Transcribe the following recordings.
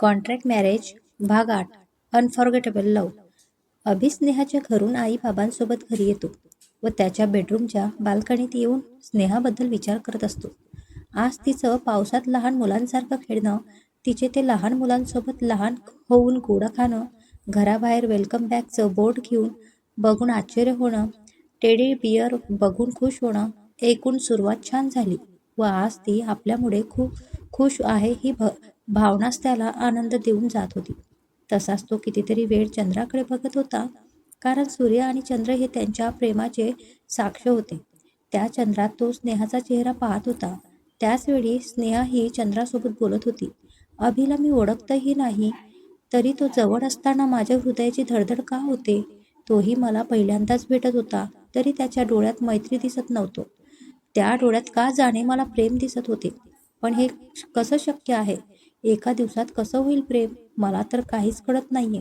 Contract marriage भाग आठ unforgettable लव अभि स्नेहाच्या घरून आई बाबांसोबत घरी येतो व त्याच्या बेडरूमच्या बाल्कनीत येऊन स्नेहाबद्दल विचार करत असतो. आज तिचं पावसात लहान मुलांसारखं खेळणं तिचे ते लहान मुलांसोबत लहान होऊन गोडा खाणं घराबाहेर वेलकम बॅकचं बोर्ड घेऊन बघून आश्चर्य होणं टेडी बियर बघून खुश होणं एकूण सुरुवात छान झाली व आज ती आपल्यामुळे खूप खुश आहे ही भ भावनाच त्याला आनंद देऊन जात होती. तसाच तो कितीतरी वेळ चंद्राकडे बघत होता कारण सूर्य आणि चंद्र हे त्यांच्या प्रेमाचे साक्ष होते. त्या चंद्रात तो स्नेहाचा चेहरा पाहत होता. त्याचवेळी स्नेहा ही चंद्रासोबत बोलत होती. अभिला मी ओळखतही नाही तरी तो जवळ असताना माझ्या हृदयाची धडधड का होते? तोही मला पहिल्यांदाच भेटत होता तरी त्याच्या डोळ्यात मैत्री दिसत नव्हतो. त्या डोळ्यात का जाणे मला प्रेम दिसत होते? पण हे कसं शक्य आहे? एका दिवसात कसं होईल प्रेम? मला तर काहीच कळत नाहीये.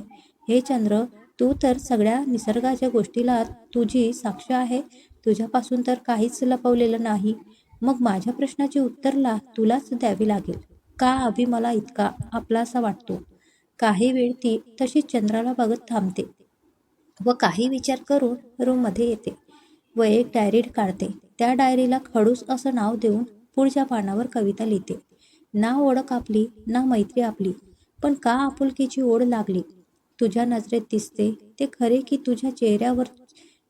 हे चंद्र तू तर सगळ्या निसर्गाच्या गोष्टीला तुझी साक्ष आहे. तुझ्यापासून तर काहीच लपवलेलं नाही. मग माझ्या प्रश्नाचे उत्तरला तुलाच द्यावे लागेल. का अभि मला इतका आपलासा वाटतो? काही वेळ ती तशीच चंद्राला बघत थांबते व काही विचार करून रूममध्ये येते. व एक डायरी काढते. त्या डायरीला खडूस असं नाव देऊन पुढच्या पानावर कविता लिहिते. ना ओळख आपली ना मैत्री आपली. पण का आपुलकीची ओढ लागली? तुझ्या नजरेत दिसते ते खरे की तुझ्या चेहऱ्यावर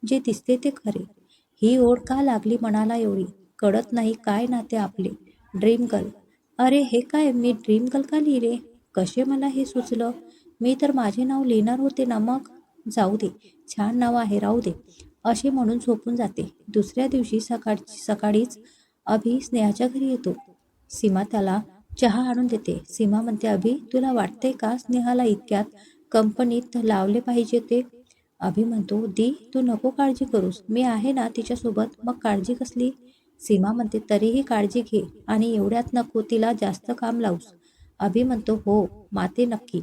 जे दिसते ते खरे? ही ओढ का लागली मनाला एवढी? कळत नाही काय नाते आपले? Dream girl. अरे हे काय? मी ड्रीम गर्ल का लिहिले? कसे मला हे सुचलं? मी तर माझे नाव लिहिणार होते ना मग? जाऊ दे. छान नाव आहे राहू दे. असे म्हणून झोपून जाते. दुसऱ्या दिवशी सकाळ सकाळीच अभि स्नेहाच्या घरी येतो. सीमा त्याला चहा आणून देते. सीमा म्हणते अभि तुला वाटते का स्नेहाला इतक्यात कंपनीत लावले पाहिजे ते? अभि म्हणतो दी तू नको काळजी करूस. मी आहे ना तिच्यासोबत. मग काळजी कसली? सीमा म्हणते तरीही काळजी घे आणि एवढ्यात नको तिला जास्त काम लावूस. अभि म्हणतो हो माते नक्की.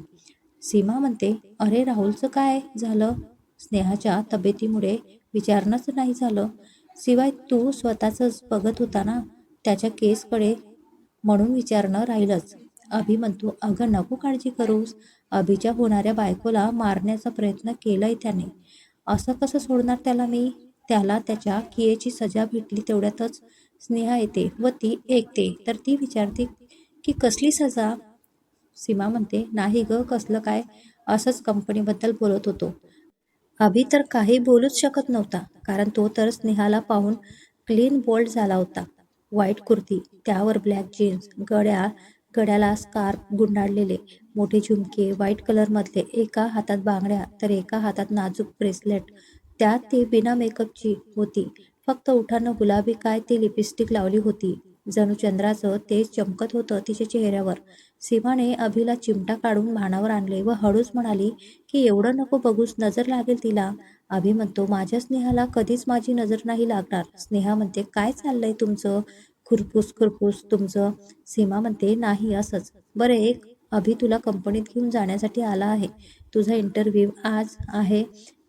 सीमा म्हणते अरे राहुलचं काय झालं? स्नेहाच्या तब्येतीमुळे विचारणंच नाही झालं. शिवाय तू स्वतःच बघत होता ना? त्याच्या केसकडे म्हणून विचारणं राहिलंच. अभि म्हणतो अगं नको काळजी करूस. अभिच्या होणाऱ्या बायकोला मारण्याचा प्रयत्न केलाय त्याने. असं कसं सोडणार त्याला मी? त्याला त्याच्या कियेची सजा भेटली तेवढ्यातच स्नेहा येते व ती ऐकते. तर ती विचारते की कसली सजा? सीमा म्हणते नाही ग कसलं काय? असंच कंपनीबद्दल बोलत होतो. अभि तर काही बोलूच शकत नव्हता कारण तो तर स्नेहाला पाहून क्लीन बोल्ड झाला होता. व्हाईट कुर्ती त्यावर ब्लॅक जीन्स गड्या गड्याला स्कार्फ गुंडाळलेले मोठे झुमके व्हाईट कलरमधले एका हातात बांगड्या तर एका हातात नाजूक ब्रेसलेट. त्यात ती बिना मेकअपची होती. फक्त उठानं गुलाबी काय ती लिपस्टिक लावली होती. जणू चंद्राचं तेज चमकत होतं तिच्या चेहऱ्यावर. सीमाने अभिला चिमटा काढून भानावर आणले व हळूच म्हणाली की एवढं नको बघूस नजर लागेल तिला. अभि म्हणतो माझ्या स्नेहाला कधीच माझी नजर नाही लागणार. स्नेहा म्हणते काय चाललंय तुमचं? खुरपूस खुरपूस तुमचं? सीमा म्हणते नाही असंच. बरं एक अभि तुला कंपनीत घेऊन जाण्यासाठी आला आहे. तुझा इंटरव्ह्यू आज आहे.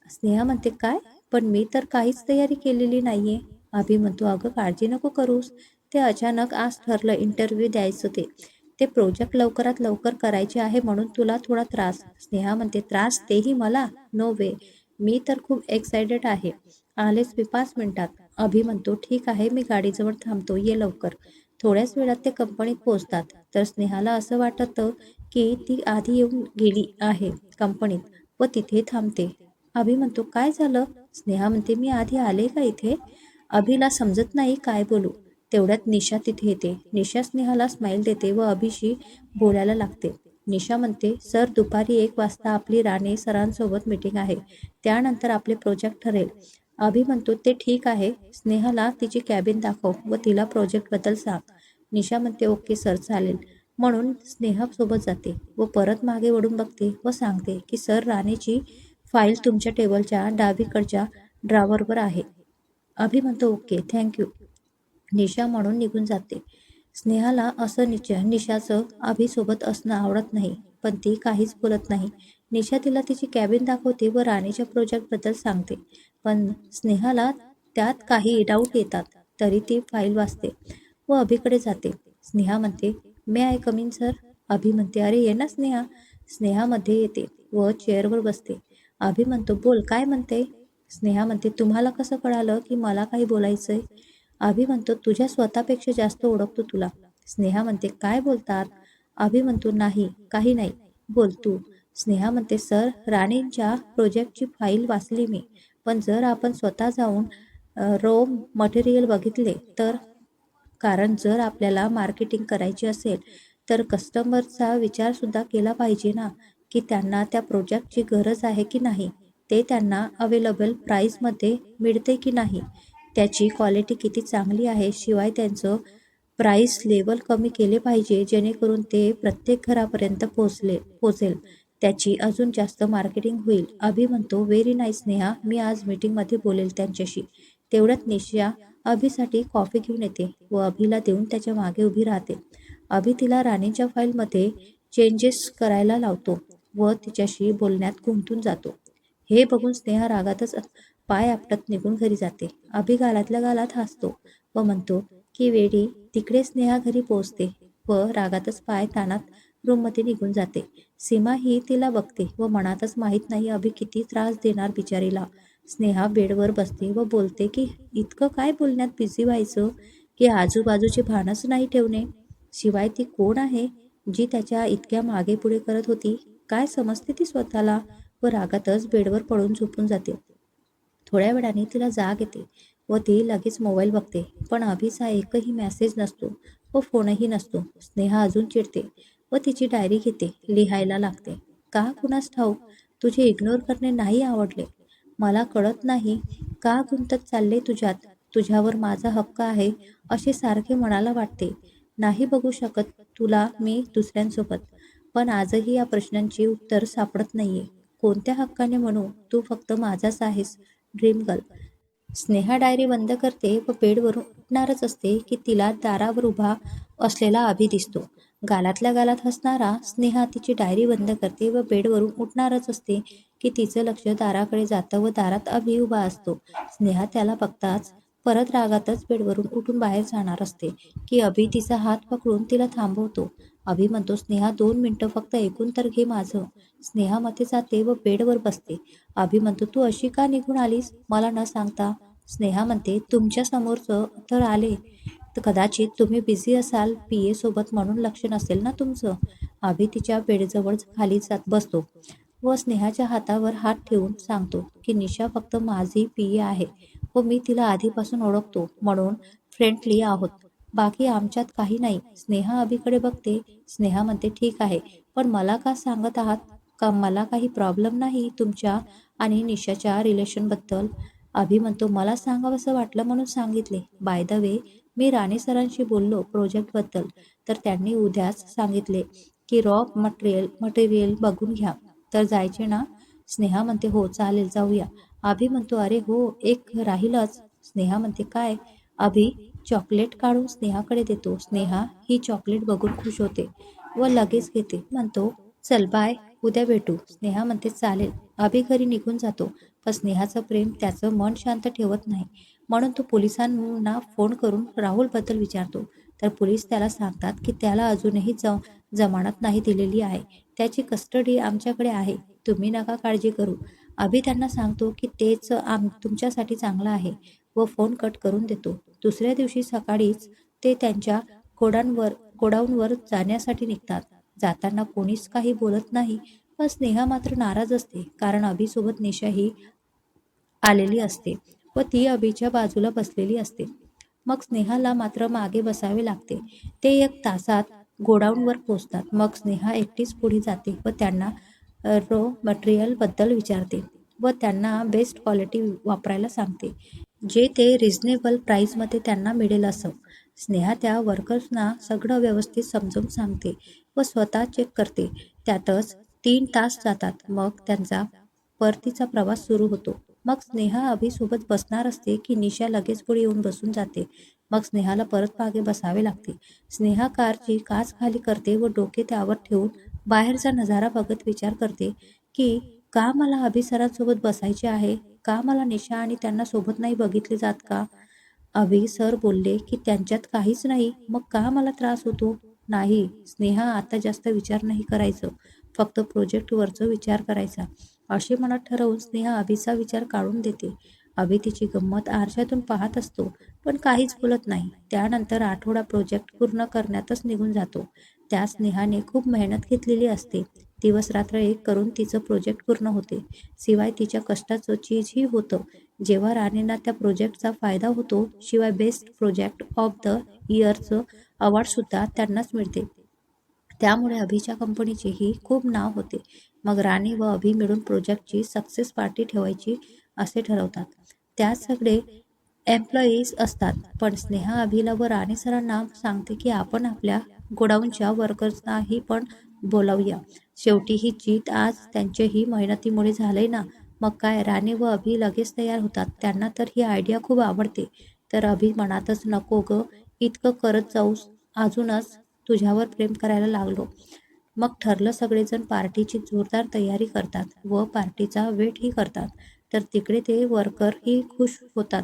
स्नेहा म्हणते काय? पण मी तर काहीच तयारी केलेली नाहीये. अभि म्हणतो अगं काळजी नको करूस. ते अचानक आज ठरलं इंटरव्ह्यू द्यायचं ते. ते प्रोजेक्ट लवकरात लवकर करायचे आहे म्हणून तुला थोडा त्रास. स्नेहा म्हणते त्रास? तेही मला? नो वे मी तर खूप एक्सायटेड आहे. आलेच मी पाच मिनिटात. अभि म्हणतो ठीक आहे मी गाडीजवळ थांबतो. ये लवकर. थोड्याच वेळात ते कंपनीत पोहोचतात. तर स्नेहाला असं वाटतं की ती आधी येऊन गेली आहे कंपनीत व तिथे थांबते. अभि म्हणतो काय झालं? स्नेहा म्हणते मी आधी आले का इथे? अभिला समजत नाही काय बोलू. तेवढ्यात निशा तिथे येते. निशा स्नेहाला स्माईल देते व अभिशी बोलायला लागते. निशा म्हणते सर दुपारी एक वाजता आपली राणे सरांसोबत मीटिंग आहे. त्यानंतर आपले प्रोजेक्ट ठरेल. अभि म्हणतो ते ठीक आहे. स्नेहाला तिची कॅबिन दाखव व तिला प्रोजेक्टबद्दल सांग. निशा म्हणते ओके सर चालेल. म्हणून स्नेहा सोबत जाते व परत मागे वळून बघते व सांगते की सर राणेची फाईल तुमच्या टेबलच्या डावीकडच्या ड्रावरवर आहे. अभि म्हणतो ओके थँक्यू. निशा म्हणून निघून जाते. स्नेहाला असं निच निशाचं अभिसोबत असणं आवडत नाही पण ती काहीच बोलत नाही. निशा तिला तिची कॅबिन दाखवते व राणीच्या प्रोजेक्टबद्दल सांगते. पण स्नेहाला त्यात काही डाऊट येतात तरी ती फाईल वाचते व अभिकडे जाते. स्नेहा म्हणते may I come in sir Abhi म्हणते अरे ये ना स्नेहा. स्नेहामध्ये येते व चेअरवर बसते. अभि म्हणतो बोल काय म्हणते? स्नेहा म्हणते तुम्हाला कसं कळालं की मला काही बोलायचंय? अभि म्हणतो तुझ्या स्वतःपेक्षा जास्त ओळखतो तुला. स्नेहा म्हणते काय बोलतात? अभि म्हणतो नाही काही नाही. बोल तू. स्नेहा म्हणते सर राणींच्या प्रोजेक्टची फाईल वाचली मी. पण जर आपण स्वतः जाऊन रो मटेरियल बघितले तर कारण जर आपल्याला मार्केटिंग करायची असेल तर कस्टमरचा विचारसुद्धा केला पाहिजे ना की त्यांना त्या प्रोजेक्टची गरज आहे की नाही? ते त्यांना अवेलेबल प्राईजमध्ये मिळते की नाही? त्याची क्वालिटी किती चांगली आहे शिवाय त्यांचं प्राईस लेवल कमी केले पाहिजे जेणेकरून ते प्रत्येक घरापर्यंत पोचले पोचेल. त्याची अजून जास्त मार्केटिंग होईल. अभि म्हणतो व्हेरी नाईस नेहा. मी आज मीटिंगमध्ये बोलेल त्यांच्याशी. तेवढ्यात निशा अभिसाठी कॉफी घेऊन येते व अभिला देऊन त्याच्यामागे उभी राहते. अभि तिला राणीच्या फाईलमध्ये चेंजेस करायला लावतो व तिच्याशी बोलण्यात गुंतून जातो. हे बघून स्नेहा रागातच पाय आपटत निघून घरी जाते. अभि गालातल्या गालात हसतो व म्हणतो की वेडी तिकडे स्नेहा घरी पोहोचते व रागातच पाय ताणात रूममध्ये निघून जाते. सीमा ही तिला बघते व मनातच माहीत नाही अभि किती त्रास देणार बिचारीला. स्नेहा बेडवर बसते व बोलते की इतकं काय बोलण्यात बिझी व्हायचं? की आजूबाजूचे भानच नाही ठेवणे? शिवाय ती कोण आहे? जी त्याच्या इतक्या मागे पुढे करत होती? काय समजते ती स्वतःला? व रागातच बेडवर पडून झोपून जाते. थोड्या वेळाने तिला जाग येते व ती लगेच मोबाईल बघते. पण अभिचा एकही मेसेज नसतो व फोनही नसतो. स्नेहा अजून चिडते व तिची डायरी घेते. लिहायला लागते. का कुणास ठाऊक? तुझे इग्नोर करणे नाही आवडले. मला कळत नाही का गुंतत चालले तुझ्यात? तुझ्यावर माझा हक्क आहे असे सारखे मनाला वाटते. नाही बघू शकत तुला मी दुसऱ्यांसोबत. पण आजही या प्रश्नांची उत्तर सापडत नाहीये. कोणत्या हक्काने म्हणू? तू फक्त माझाच आहेस. ड्रीम गर्ल स्नेहा डायरी बंद करते व बेडवरून उठणारच असते की तिला दारावर उभा असलेला अभि दिसतो. गालातल्या गालात हसणारा स्नेहा तिची डायरी बंद करते व बेडवरून उठणारच असते की तिचं लक्ष दाराकडे जातं व दारात अभि उभा असतो. स्नेहा त्याला बघताच परत रागातच बेडवरून उठून बाहेर जाणार असते की अभि तिचा हात पकडून तिला थांबवतो. अभि म्हणतो स्नेहा दोन मिनटं फक्त ऐकून तर घे माझं. स्नेहामध्ये जाते व बेडवर बसते. अभि म्हणतो तू अशी का निघून आलीस? मला न सांगता. स्नेहा म्हणते तुमच्या समोरचं तर आले. तर कदाचित तुम्ही बिझी असाल पी ए सोबत म्हणून लक्ष नसेल ना तुमचं. अभि तिच्या बेडजवळ खाली जात बसतो व स्नेहाच्या हातावर हात ठेवून सांगतो की निशा फक्त माझी पी ए आहे व मी तिला आधीपासून ओळखतो. म्हणून फ्रेंडली आहोत. बाकी आमच्यात काही नाही. स्नेहा अभिकडे बघते. स्नेहा म्हणते ठीक आहे. पण मला का सांगत आहात? का मला काही प्रॉब्लेम नाही तुमच्या आणि निशाच्या रिलेशनबद्दल? अभि म्हणतो मला सांगावंसं वाटलं म्हणून सांगितले. बाय द वे मी राणे सरांशी बोललो प्रोजेक्टबद्दल. तर त्यांनी उद्याच सांगितले की रॉ मटेरियल मटेरियल बघून घ्या. तर जायचे ना? स्नेहा म्हणते हो चालेल जाऊया. अभि म्हणतो अरे हो एक राहीलच. स्नेहा म्हणते काय? अभि चॉकलेट काढून स्नेहाकडे देतो. स्नेहा ही चॉकलेट बघून खुश होते व लगेच घेते. म्हणतो चल बाय उद्या भेटू. स्नेहा म्हणते चालेल. अभि घरी निघून जातो. पण स्नेहाचं प्रेम त्याचं मन शांत ठेवत नाही. म्हणून तो पोलिसांना फोन करून राहुलबद्दल विचारतो. तर पोलीस त्याला सांगतात की त्याला अजूनही ज जमानत नाही दिलेली आहे. त्याची कस्टडी आमच्याकडे आहे. तुम्ही नका काळजी करू. अभि त्यांना सांगतो की तेच आम तुमच्यासाठी चांगलं आहे व फोन कट करून देतो. दुसऱ्या दिवशी सकाळीच ते त्यांच्या गोडांवर गोडाऊनवर जाण्यासाठी निघतात. जाताना कोणीच काही बोलत नाही पण स्नेहा मात्र नाराज असते कारण अभिसोबत निशाही आलेली असते व ती अभिच्या बाजूला बसलेली असते. मग स्नेहाला मात्र मागे बसावे लागते. ते एक तासात गोडाऊनवर पोचतात मग स्नेहा एकटीच पुढे जाते व त्यांना रो मटेरियलबद्दल विचारते व त्यांना बेस्ट क्वालिटी वापरायला सांगते. जे ते रिझनेबल प्राईजमध्ये त्यांना मिळेल असं स्नेहा त्या वर्कर्सना सगळं व्यवस्थित समजून सांगते व स्वतः चेक करते. त्यातच तीन तास जातात. मग त्यांचा परतीचा प्रवास सुरू होतो. मग स्नेहा अभिसोबत बसणार असते की निशा लगेच पुढे येऊन बसून जाते. मग स्नेहाला परत मागे बसावे लागते. स्नेहा कारची काच खाली करते व डोके त्यावर ठेवून बाहेरचा नजारा बघत विचार करते की का मला अभिसरांसोबत बसायचे आहे? का मला निशा आणि त्यांना सोबत नाही बघितले जात का? अभि सर बोलले की त्यांच्यात काहीच नाही. मग का मला त्रास होतो? नाही. स्नेहा आता जास्त विचार नाही करायचं. फक्त प्रोजेक्टवरचं विचार करायचा. असे मनात ठरवून स्नेहा अभिचा विचार काढून देते. अभि तिची गंमत आरशातून पाहत असतो पण काहीच बोलत नाही. त्यानंतर आठवडा प्रोजेक्ट पूर्ण करण्यातच निघून जातो. त्या स्नेहाने खूप मेहनत घेतलेली असते. दिवस रात्र एक करून तिचं प्रोजेक्ट पूर्ण होते. शिवाय तिच्या कष्टाचं चीजही होतं. जेव्हा राणींना त्या प्रोजेक्टचा फायदा होतो शिवाय बेस्ट प्रोजेक्ट ऑफ द इयरचं अवॉर्डसुद्धा त्यांनाच मिळते. त्यामुळे अभिच्या कंपनीचेही खूप नाव होते. मग राणी व अभि मिळून प्रोजेक्टची सक्सेस पार्टी ठेवायची असे ठरवतात. त्या सगळे एम्प्लॉईज असतात. पण स्नेहा अभिला व राणी सरांना सांगते की आपण आपल्या गोडाऊनच्या वर्कर्सनाही पण बोलावूया. शेवटी ही जीत आज त्यांच्याही मेहनतीमुळे झालंय ना? मग काय? राणी व अभि लगेच तयार होतात. त्यांना तर ही आयडिया खूप आवडते. तर अभि मनातच नको ग. इतकं करत जाऊस. अजूनच तुझ्यावर प्रेम करायला लागलो. मग ठरलं सगळेजण पार्टीची जोरदार तयारी करतात व पार्टीचा वेटही करतात. तर तिकडे ते वर्करही खुश होतात.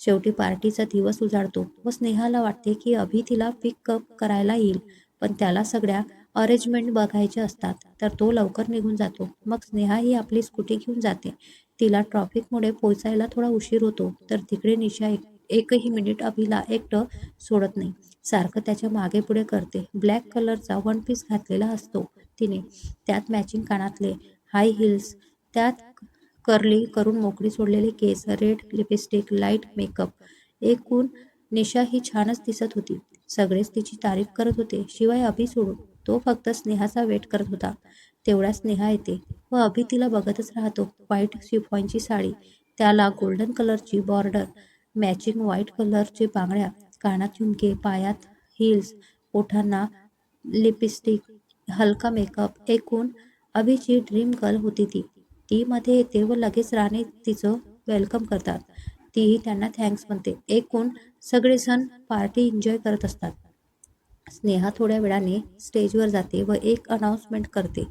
शेवटी पार्टीचा दिवस उजाडतो व स्नेहाला वाटते की अभि तिला पिकअप करायला येईल. पण त्याला सगळ्या अरेंजमेंट बघायचे असतात. तर तो लवकर निघून जातो. मग स्नेहा ही आपली स्कूटी घेऊन जाते. तिला ट्रॉफिकमुळे पोचायला थोडा उशीर होतो. तर तिकडे निशा एक एकही मिनिट अभिला एकटं सोडत नाही. सारखं त्याच्यामागे पुढे करते. ब्लॅक कलरचा वन पीस घातलेला असतो तिने. त्यात मॅचिंग कानातले हाय हिल्स त्यात कर्ली करून मोकळी सोडलेले केस रेड लिपस्टिक लाइट मेकअप. एकूण निशा ही छानच दिसत होती. सगळेच तिची तारीफ करत होते. शिवाय अभि सोडून तो फक्त स्नेहाचा वेट करत होता. तेवढा स्नेहा येते व अभि तिला बघतच राहतो. व्हाईट शिफॉनची साडी त्याला गोल्डन कलरची बॉर्डर मॅचिंग व्हाईट कलरचे बांगड्या कानात झुमके पायात हिल्स ओठांना लिपस्टिक हलका मेकअप. एकूण अभिची ड्रीम गर्ल होती ती. टीमध्ये येते व लगेच राणी तिचं वेलकम करतात. तीही त्यांना थँक्स म्हणते. एकूण सगळेजण पार्टी एन्जॉय करत असतात. स्नेहा थोड्या वेळाने स्टेजवर जाते व एक अनाउन्समेंट करते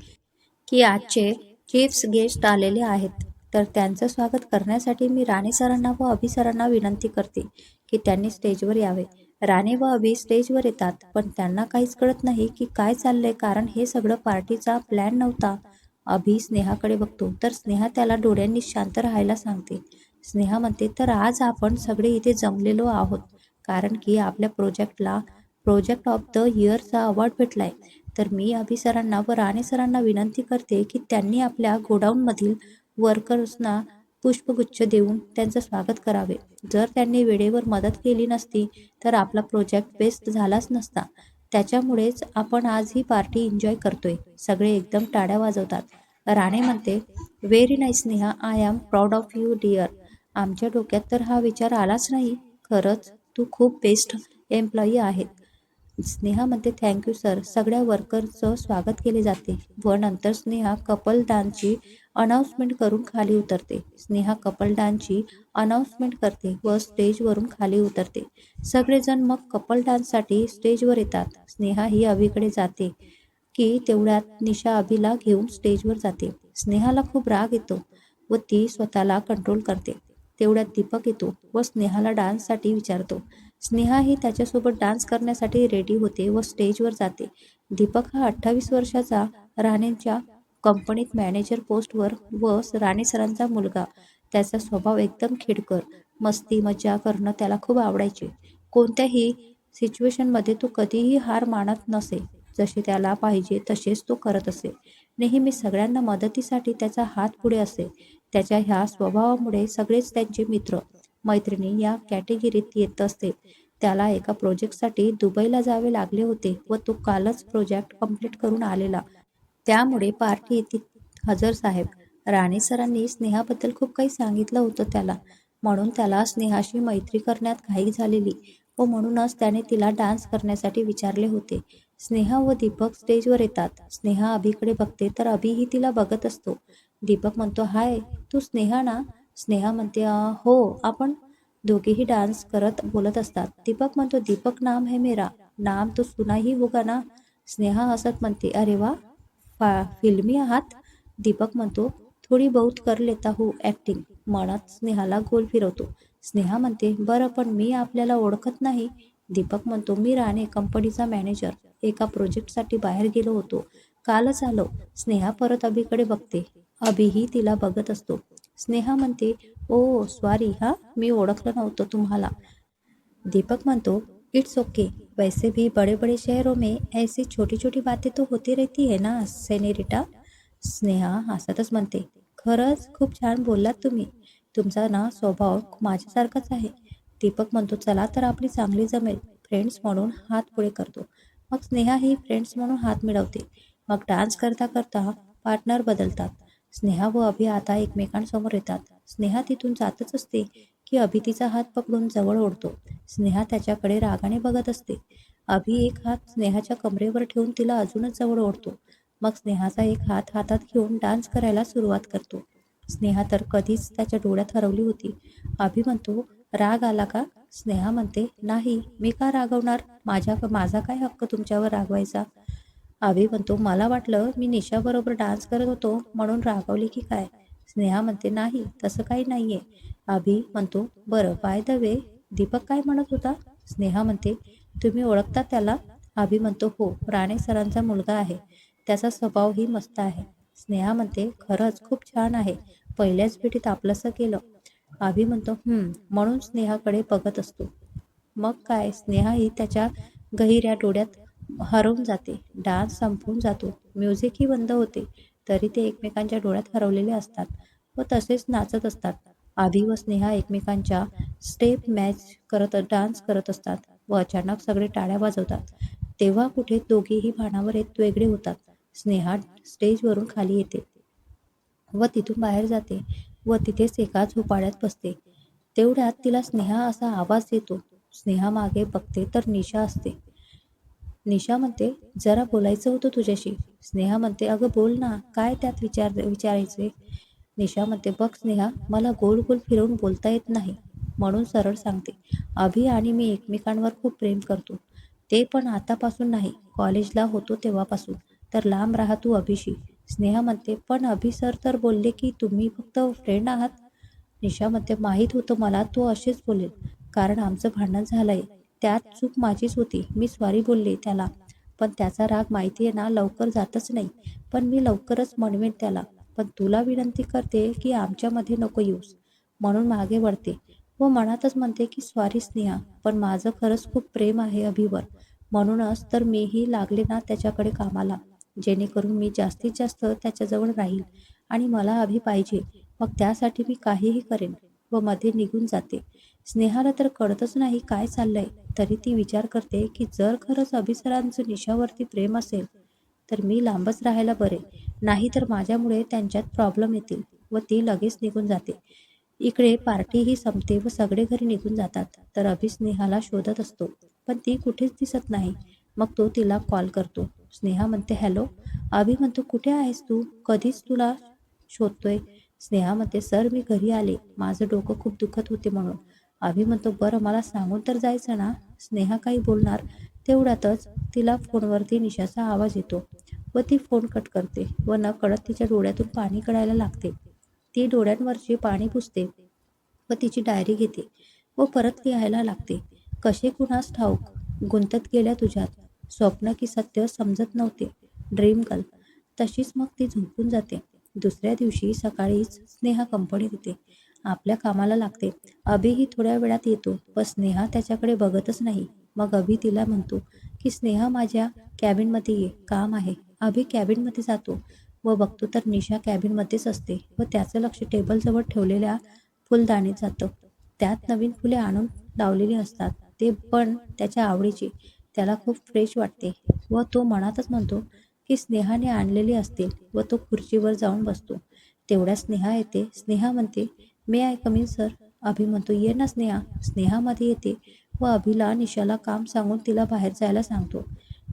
की आजचे चीफ्स गेस्ट आलेले आहेत. तर त्यांचं स्वागत करण्यासाठी मी राणे सरांना व अभि सरांना विनंती करते की त्यांनी स्टेजवर यावे. राणे व अभि स्टेजवर येतात पण त्यांना काहीच कळत नाही की काय चाललंय कारण हे सगळं पार्टीचा प्लॅन नव्हता. अभि स्नेहाकडे बघतो. तर स्नेहा त्याला डोळ्यांनी शांत राहायला सांगते. स्नेहा म्हणते तर आज आपण सगळे इथे जमलेलो आहोत. कारण की आपल्या प्रोजेक्टला प्रोजेक्ट ऑफ द इयरचा अवॉर्ड भेटलाय. तर मी अभि सरांना व राणे सरांना विनंती करते की त्यांनी आपल्या गोडाऊनमधील वर्कर्सना पुष्पगुच्छ देऊन त्यांचं स्वागत करावे. जर त्यांनी वेळेवर मदत केली नसती तर आपला प्रोजेक्ट बेस्ट झालाच नसता. त्याच्यामुळेच आपण आज ही पार्टी एन्जॉय करतोय. सगळे एकदम टाळ्या वाजवतात. राणे म्हणते very nice Neha I am proud of you dear आमच्या डोक्यात तर हा विचार आलाच नाही. खरंच तू खूप बेस्ट एम्प्लॉई आहेत. स्नेहामध्ये थँक्यू सर सगळ्या वर्करचं स्वागत केले जाते व नंतर स्नेहा कपल डान्सची अनाऊन्समेंट करून खाली उतरते. स्नेहा कपल डान्सची अनाऊन्समेंट करते व स्टेजवरून खाली उतरते. सगळेजण मग कपल डान्ससाठी स्टेजवर येतात. स्नेहा ही अभिकडे जाते की तेवढ्यात निशा अभिला घेऊन स्टेजवर जाते. स्नेहाला खूप राग येतो व ती स्वतःला कंट्रोल करते. तेवढ्यात दीपक येतो व स्नेहाला डान्ससाठी विचारतो. स्नेहा ही त्याच्यासोबत डान्स करण्यासाठी रेडी होते व स्टेजवर जाते. दीपक हा अठ्ठावीस वर्षाचा राणेंच्या कंपनीत मॅनेजर पोस्टवर व राणे सरांचा मुलगा. त्याचा स्वभाव एकदम खिडकर मस्ती मजा करणं त्याला खूप आवडायचे. कोणत्याही सिच्युएशनमध्ये तो कधीही हार मानत नसे. जसे त्याला पाहिजे तसेच तो करत असे. नेहमी सगळ्यांना मदतीसाठी त्याचा हात पुढे असे. त्याच्या ह्या स्वभावामुळे सगळेच त्यांचे मित्र मैत्रिणी या कॅटेगरीत येत असते. त्याला एका प्रोजेक्टसाठी दुबईला जावे लागले होते व तो कालच प्रोजेक्ट कंप्लीट करून आलेला. त्यामुळे पार्टी येते हजर साहेब राणे सरांनी स्नेहाबद्दल खूप काही सांगितलं होतं त्याला. म्हणून त्याला स्नेहाशी मैत्री करण्यात घाई झालेली व म्हणूनच त्याने तिला डान्स करण्यासाठी विचारले होते. स्नेहा व दीपक स्टेजवर येतात. स्नेहा अभिकडे बघते तर अभिही तिला बघत असतो. दीपक म्हणतो हाय तू स्नेहा ना? स्नेहा म्हणते हो आपण दोघेही डान्स करत बोलत असतात. दीपक म्हणतो दीपक नाम है मेरा. नाम तो सुना ही होगा ना? स्नेहा हसत म्हणते अरे वा फा फिल्मी आहात. दीपक म्हणतो थोडी बहुत कर लेता हो ॲक्टिंग मनात स्नेहाला गोल फिरवतो. स्नेहा म्हणते बरं पण मी आपल्याला ओळखत नाही दीपक म्हणतो मी राणे कंपनीचा मॅनेजर. एका प्रोजेक्टसाठी बाहेर गेलो होतो. कालच आलो. स्नेहा परत अभिकडे बघते. अभिही तिला बघत असतो. स्नेहा म्हणते ओ सॉरी हा? मी ओळखलं नव्हतं तुम्हाला. दीपक म्हणतो इट्स ओके. वैसे भी बड़े बड़े शहरों में ऐसी छोटी छोटी बातें तो होती रहती है ना सेनेरिटा? स्नेहा हसतच म्हणते खरंच खूप छान बोललात तुम्ही. तुमचा ना स्वभाव माझ्यासारखाच आहे. दीपक म्हणतो चला तर आपली चांगली जमेल. फ्रेंड्स म्हणून हात पुढे करतो. मग स्नेहा ही फ्रेंड्स म्हणून हात मिळवते. मग डान्स करता करता पार्टनर बदलतात. स्नेहा व अभि आता एकमेकांसमोर येतात. स्नेहा तिथून जातच असते की अभि तिचा हात पकडून जवळ ओढतो. स्नेहा त्याच्याकडे रागाने बघत असते. अभि एक हात स्नेहाच्या कमरेवर ठेवून तिला अजूनच जवळ ओढतो. मग स्नेहाचा एक हात हातात घेऊन डान्स करायला सुरुवात करतो. स्नेहा तर कधीच त्याच्या डोळ्यात हरवली होती. अभि म्हणतो राग आला का? स्नेहा म्हणते नाही मी का रागवणार? माझ्या माझा काय हक्क तुमच्यावर रागवायचा? आवी म्हणतो मला वाटलं मी निशाबरोबर डान्स करत होतो म्हणून रागवली की काय? स्नेहा म्हणते नाही तसं काही नाहीये. आभी म्हणतो बरं बाय द वे दीपक काय म्हणत होता? स्नेहा म्हणते तुम्ही ओळखता त्याला? आभी म्हणतो हो राणे सरांचा मुलगा आहे. त्याचा स्वभावही मस्त आहे. स्नेहा म्हणते खरंच खूप छान आहे. पहिल्याच भेटीत आपलंसं केलं. आभी म्हणतो हम्म म्हणून स्नेहाकडे बघत असतो. मग काय? स्नेहाही त्याच्या गहिऱ्या डोळ्यात हरवून जाते. डान्स संपून जातो. म्युझिकही बंद होते. तरी ते एकमेकांच्या डोळ्यात हरवलेले असतात व तसेच नाचत असतात. आभी व स्नेहा एकमेकांच्या स्टेप मॅच करत डान्स करत असतात व अचानक सगळे टाळ्या वाजवतात. तेव्हा कुठे दोघेही भानावर येत वेगळे होतात. स्नेहा स्टेजवरून खाली येते व तिथून बाहेर जाते. व तिथेच एका झोपाळ्यात बसते. तेवढ्यात तिला स्नेहा असा आवाज येतो स्नेहा मागे बघते तर निशा असते. निशा म्हणते जरा बोलायचं होतं तुझ्याशी. स्नेहा म्हणते अगं बोल ना काय त्यात विचार विचारायचे? निशा म्हणते बघ स्नेहा मला गोल गोल फिरवून बोलता येत नाही. म्हणून सरळ सांगते अभि आणि मी एकमेकांवर खूप प्रेम करतो. ते पण आतापासून नाही. कॉलेजला होतो तेव्हापासून. तर लांब राहा तू अभिशी. स्नेहा म्हणते पण अभि सर तर बोलले की तुम्ही फक्त फ्रेंड आहात. निशा म्हणते माहीत होतं मला तो असेच बोलेल. कारण आमचं भांडण झालंय. त्यात चूक माझीच होती. मी स्वारी बोलले त्याला. पण त्याचा राग माहिती आहे ना लवकर जातच नाही. पण मी लवकरच म्हणवेन त्याला. पण तुला विनंती करते की आमच्यामध्ये नको येऊस. म्हणून मागे वळते. व मनातच म्हणते की स्वारी स्नेहा पण माझं खरंच खूप प्रेम आहे अभिवर. म्हणूनच तर मीही लागले ना त्याच्याकडे कामाला. जेणेकरून मी जास्तीत जास्त त्याच्याजवळ राहील आणि मला अभि पाहिजे मग त्यासाठी मी काहीही करेन व मध्ये निघून जाते. स्नेहाला तर कळतच नाही काय चाललंय तरी ती विचार करते की जर खरंच अभिसरांचं निशावरती प्रेम असेल तर मी लांबच राहायला बरे. नाही तर माझ्यामुळे त्यांच्यात प्रॉब्लेम येतील व ती लगेच निघून जाते. इकडे पार्टीही संपते व सगळे घरी निघून जातात. तर अभि स्नेहाला शोधत असतो पण ती कुठेच दिसत नाही. मग तो तिला कॉल करतो. स्नेहा म्हणते हॅलो अभि म्हणतो कुठे आहेस तू? कधीच तुला शोधतोय. स्नेहा म्हणते सर मी घरी आले. माझं डोकं खूप दुखत होते म्हणून. अभि म्हणतो बरं मला सांगून तर जायचं ना? स्नेहा काही बोलणार तेवढ्यातच तिला फोनवरती निशाचा आवाज येतो व ती फोन कट करते व न कळत तिच्या डोळ्यातून पाणी कळायला लागते. ती डोळ्यांवरचे पाणी पुसते व तिची डायरी घेते व परत लिहायला लागते. कसे कुणास ठाऊक? गुंतत गेल्या तुझ्यात. स्वप्न की सत्य समजत नव्हते. ड्रीम गर्ल तशीच मग ती झोपून जाते. दुसऱ्या दिवशी सकाळीच स्नेहा कंपनीत येते आपल्या कामाला लागते. अभिही थोड्या वेळात येतो व स्नेहा त्याच्याकडे बघतच नाही. मग अभि तिला म्हणतो की स्नेहा माझ्या कॅबिनमध्ये ये. काम आहे. अभि कॅबिनमध्ये जातो. व बघतो तर निशा कॅबिनमध्येच असते व त्याचं लक्ष टेबलजवळ ठेवलेल्या फुलदाणीत जातं. त्यात नवीन फुले आणून लावलेली असतात. ते पण त्याच्या आवडीची. त्याला खूप फ्रेश वाटते व तो मनातच म्हणतो की स्नेहाने आणलेली असतील व तो खुर्चीवर जाऊन बसतो. तेवढ्या स्नेहा येते. स्नेहा म्हणते may I come in sir Abhi म्हणतो ये ना स्नेहा. स्नेहामध्ये येते व अभिला निशाला काम सांगून तिला बाहेर जायला सांगतो.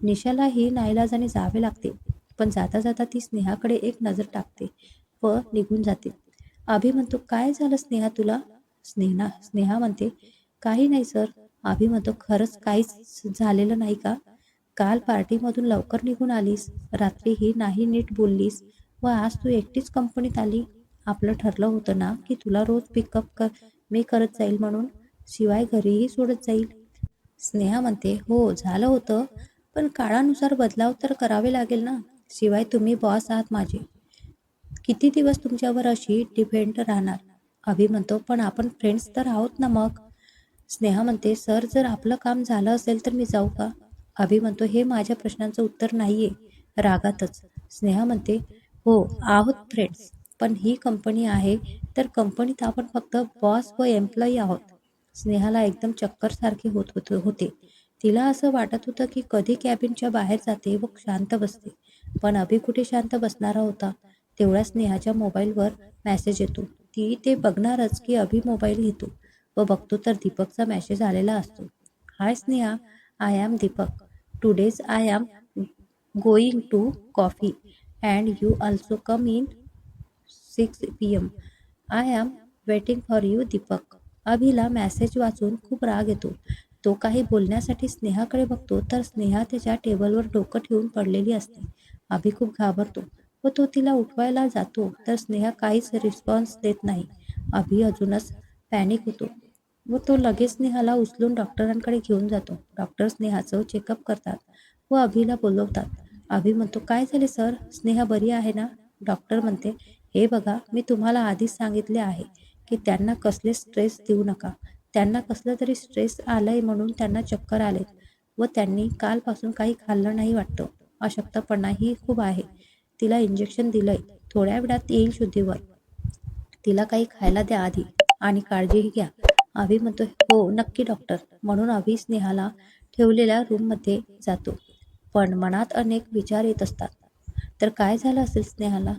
निशाला ही नाईलाजाने जावे लागते पण जाता जाता ती स्नेहाकडे एक नजर टाकते व निघून जाते. अभि म्हणतो काय झालं स्नेहा तुला? स्नेहा स्नेहा म्हणते काही नाही सर अभि म्हणतो खरंच काहीच झालेलं नाही का? काल पार्टीमधून लवकर निघून आलीस. रात्रीही नाही नीट बोललीस. व आज तू एकटीच कंपनीत आली. आपलं ठरलं होतं ना की तुला रोज पिकअप कर मी करत जाईल म्हणून? शिवाय घरीही सोडत जाईल. स्नेहा म्हणते हो झालं होतं. पण काळानुसार बदलाव तर करावे लागेल ना? शिवाय तुम्ही बॉस आहात माझे. किती दिवस तुमच्यावर अशी डिपेंड राहणार? अभि म्हणतो पण आपण फ्रेंड्स तर आहोत ना मग? स्नेहा म्हणते सर जर आपलं काम झालं असेल तर मी जाऊ का? अभि म्हणतो हे माझ्या प्रश्नांचं उत्तर नाहीये. रागातच. स्नेहा म्हणते हो आहोत फ्रेंड्स पण ही कंपनी आहे तर कंपनीत आपण फक्त बॉस व एम्प्लॉई आहोत. स्नेहाला एकदम चक्कर सारखे होत होत होते. तिला असं वाटत होतं की कधी कॅबिनच्या बाहेर जाते व शांत बसते. पण अभि कुठे शांत बसणारा होता तेवढ्या स्नेहाच्या मोबाईलवर मेसेज येतो. ती ते बघणारच की अभि मोबाईल घेतो. व बघतो तर दीपकचा मॅसेज आलेला असतो. Hi Sneha I am Deepak. Today's I am going to coffee and you also come in six P M I am waiting for you Deepak. अभिला message वाचून खूप राग येतो. तो काही बोलण्यासाठी स्नेहाकडे बघतो तर स्नेहा त्याच्या टेबलवर डोकं ठेवून पडलेली असते. अभि खूप घाबरतो. व तो तिला उठवायला जातो. तर स्नेहा काहीच रिस्पॉन्स देत नाही. अभि अजूनच पॅनिक होतो. व तो लगेच स्नेहाला उचलून डॉक्टरांकडे घेऊन जातो. डॉक्टर स्नेहाचं चेकअप करतात व अभिला बोलवतात. अभि म्हणतो काय झाले सर? स्नेहा बरी आहे ना? डॉक्टर म्हणते हे बघा मी तुम्हाला आधीच सांगितले आहे की त्यांना कसले स्ट्रेस देऊ नका. त्यांना कसलं तरी स्ट्रेस आलंय म्हणून त्यांना चक्कर आले व त्यांनी कालपासून काही खाल्लं नाही वाटतं. अशक्तपणाही खूप आहे. तिला इंजेक्शन दिलंय. थोड्या वेळात येईल शुद्धीवर. तिला काही खायला द्या आधी. आणि काळजीही घ्या. अभि म्हणतो हो नक्की डॉक्टर म्हणून अभि स्नेहाला ठेवलेल्या रूममध्ये जातो. पण मनात अनेक विचार येत असतात. तर काय झालं असेल स्नेहाला?